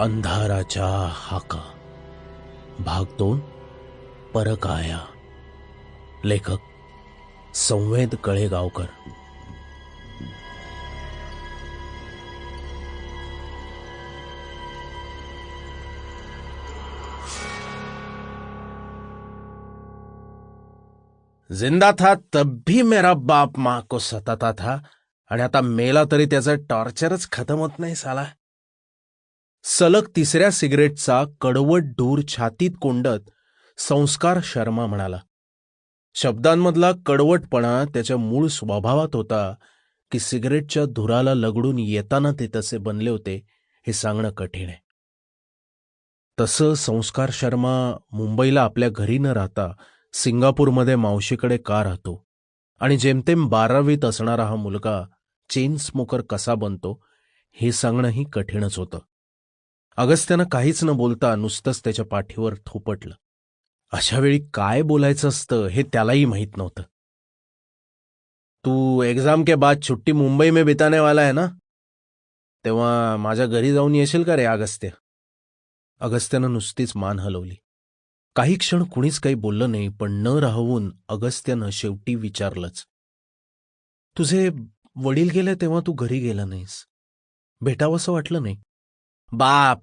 अंधाराच्या हाका. भाग दोन परकाया. लेखक संवेद कळेगावकर. जिंदा था तब भी मेरा बाप माँ को सताता था आणि आता मेला तरी त्याचं टॉर्चरच खतम होत नाही साला. सलग तिसऱ्या सिगरेटचा कडवट धूर छातीत कोंडत संस्कार शर्मा म्हणाला. शब्दांमधला कडवटपणा त्याच्या मूळ स्वभावात होता की सिगरेटच्या धुराला लगडून येताना ते तसे बनले होते हे सांगणं कठीण आहे. तसं संस्कार शर्मा मुंबईला आपल्या घरी न राहता सिंगापूरमध्ये मावशीकडे का राहतो? आणि जेमतेम बारावीत असणारा हा मुलगा चेन स्मोकर कसा बनतो हे सांगणंही कठीणच होतं. अगस्त्यानं काहीच न बोलता नुसतंच त्याच्या पाठीवर थोपटलं. अशा वेळी काय बोलायचं असतं हे त्यालाही माहीत नव्हतं. तू एक्झाम के बाद छुट्टी मुंबई में बिताने वाला है ना? तेव्हा माझ्या घरी जाऊन येशील का रे अगस्त्य? अगस्त्यानं नुसतीच मान हलवली. काही क्षण कुणीच काही बोललं नाही पण न राहवून अगस्त्यानं शेवटी विचारलंच. तुझे वडील गेले तेव्हा तू घरी गेला नाहीस? भेटावंसं वाटलं नाही? बाप.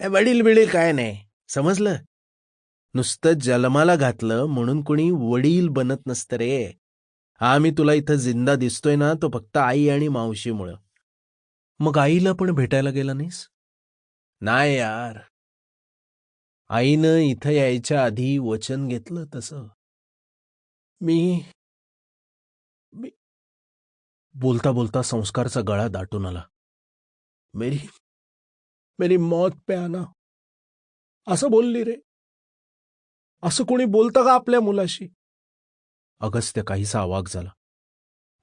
ए वडील बिडील काय नाही. समजलं? नुसतं जन्माला घातलं म्हणून कुणी वडील बनत नसतं रे. हा मी तुला इथं जिंदा दिसतोय ना तो फक्त आई आणि मावशीमुळं. मग आईला पण भेटायला गेला नाहीस? नाही यार. आईनं इथं यायच्या आधी वचन घेतलं तसं. मी मी बोलता बोलता संस्कारचा गळा दाटून आला. मेरी मेरी मौत पे आना। असं बोलली रे। असं कोणी बोलतं का आपल्या मुलाशी? अगस्त्य काहीसा आवाक झाला.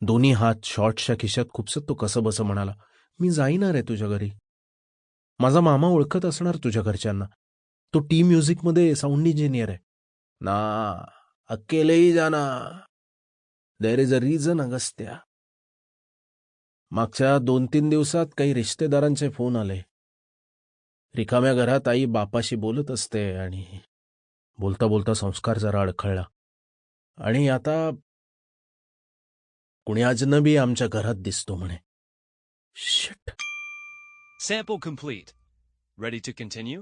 दोन्ही हात शॉर्टच्या खिशात खुपसत तो कसं बसं म्हणाला मी जाईणार आहे तुझ्या घरी. माझा मामा ओळखत असणार तुझ्या घरच्यांना. तो टी म्युझिकमध्ये साऊंड इंजिनियर आहे. ना अकेलेही जाना. There is a reason Agastya. मागच्या दोन तीन दिवसात काही रिश्तेदारांचे फोन आले. रिकाम्या घरात आई बापाशी बोलत असते आणि बोलता बोलता संस्कार जरा अडखळला आणि आता कुणी अजनबी आमच्या घरात दिसतो म्हणे sheet Sample complete. Ready to continue?